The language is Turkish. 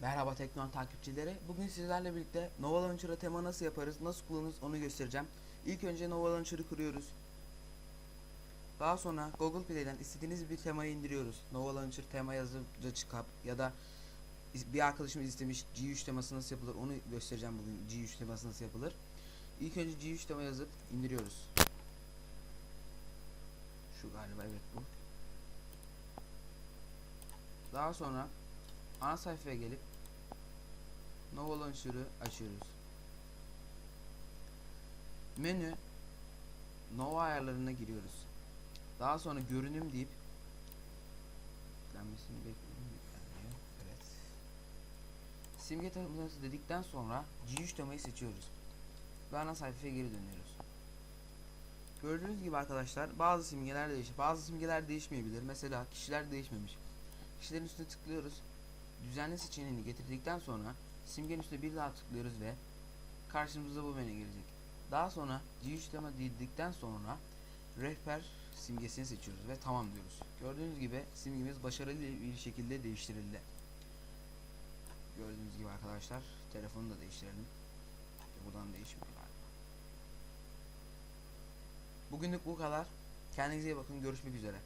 Merhaba Teknon takipçileri. Bugün sizlerle birlikte Nova Launcher'a tema nasıl yaparız, nasıl kullanırız onu göstereceğim. İlk önce Nova Launcher'ı kuruyoruz. Daha sonra Google Play'den istediğiniz bir temayı indiriyoruz. Nova Launcher tema yazınca çıkıp ya da bir arkadaşımız istemiş G3 teması nasıl yapılır onu göstereceğim bugün G3 teması nasıl yapılır. İlk önce G3 tema yazıp indiriyoruz. Şu galiba evet bu. Daha sonra ana sayfaya gelip Nova Launcher'ı açıyoruz. Menü Nova ayarlarına giriyoruz. Daha sonra görünüm deyip yüklenmesini bekliyorum. Evet. Simge tanımlaması dedikten sonra G3 temayı seçiyoruz. Ve ana sayfaya geri dönüyoruz. Gördüğünüz gibi arkadaşlar bazı simgeler değişir. Bazı simgeler değişmeyebilir. Mesela kişiler değişmemiş. Kişilerin üstüne tıklıyoruz. Düzenli seçeneğini getirdikten sonra simgenin üstüne bir daha tıklıyoruz ve karşımıza bu menü gelecek. Daha sonra G3 tema dedikten sonra rehber simgesini seçiyoruz ve tamam diyoruz. Gördüğünüz gibi simgemiz başarılı bir şekilde değiştirildi. Gördüğünüz gibi arkadaşlar telefonu da değiştirelim. Buradan değişmiyor. Bugünlük bu kadar. Kendinize iyi bakın. Görüşmek üzere.